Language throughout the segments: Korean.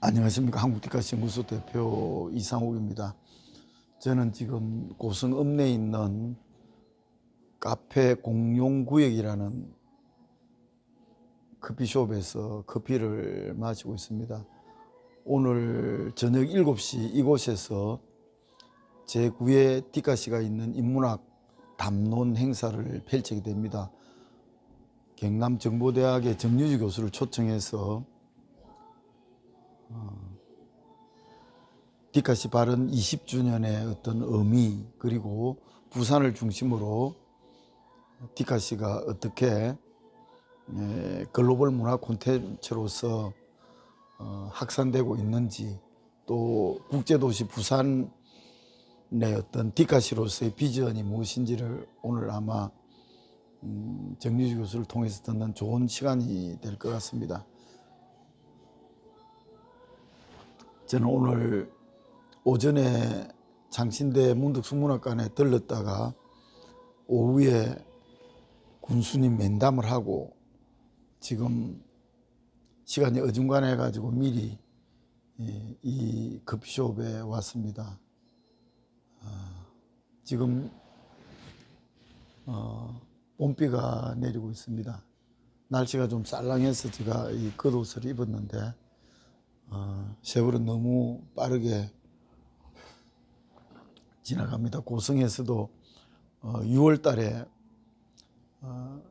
안녕하십니까 한국디카신구소 대표 이상욱입니다. 저는 지금 고성 읍내에 있는 카페 공용구역이라는 커피숍에서 커피를 마시고 있습니다. 오늘 저녁 7시 이곳에서 제9회 디카시가 있는 인문학 담론 행사를 펼치게 됩니다. 경남정보대학의 정유주 교수를 초청해서 디카시 발언 20주년의 어떤 의미 그리고 부산을 중심으로 디카시가 어떻게 에, 글로벌 문화 콘텐츠로서 어, 확산되고 있는지 또 국제도시 부산의 어떤 디카시로서의 비전이 무엇인지를 오늘 아마 음, 정유주 교수를 통해서 듣는 좋은 시간이 될 것 같습니다. 저는 오늘 오전에 장신대 문득숙문학관에 들렀다가 오후에 군수님 면담을 하고 지금 시간이 어중간해 가지고 미리 이, 이 커피숍에 왔습니다. 아, 지금 어, 봄비가 내리고 있습니다. 날씨가 좀 쌀랑해서 제가 이 겉옷을 입었는데 어, 세월은 너무 빠르게 지나갑니다. 고성에서도 어, 6월 달에 어,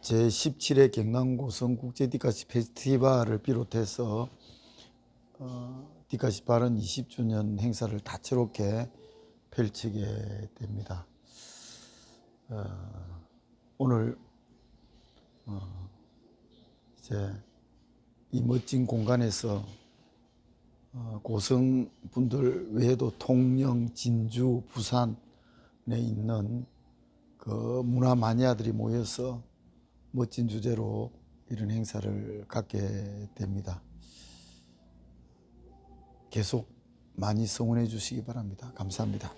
제17회 경남고성 국제 디카시 페스티벌을 비롯해서 어, 디카시 발언 20주년 행사를 다채롭게 펼치게 됩니다. 어, 오늘 어, 이제 이 멋진 공간에서 어, 고성 분들 외에도 통영, 진주, 부산에 있는 그 문화 마니아들이 모여서 멋진 주제로 이런 행사를 갖게 됩니다. 계속 많이 성원해 주시기 바랍니다. 감사합니다.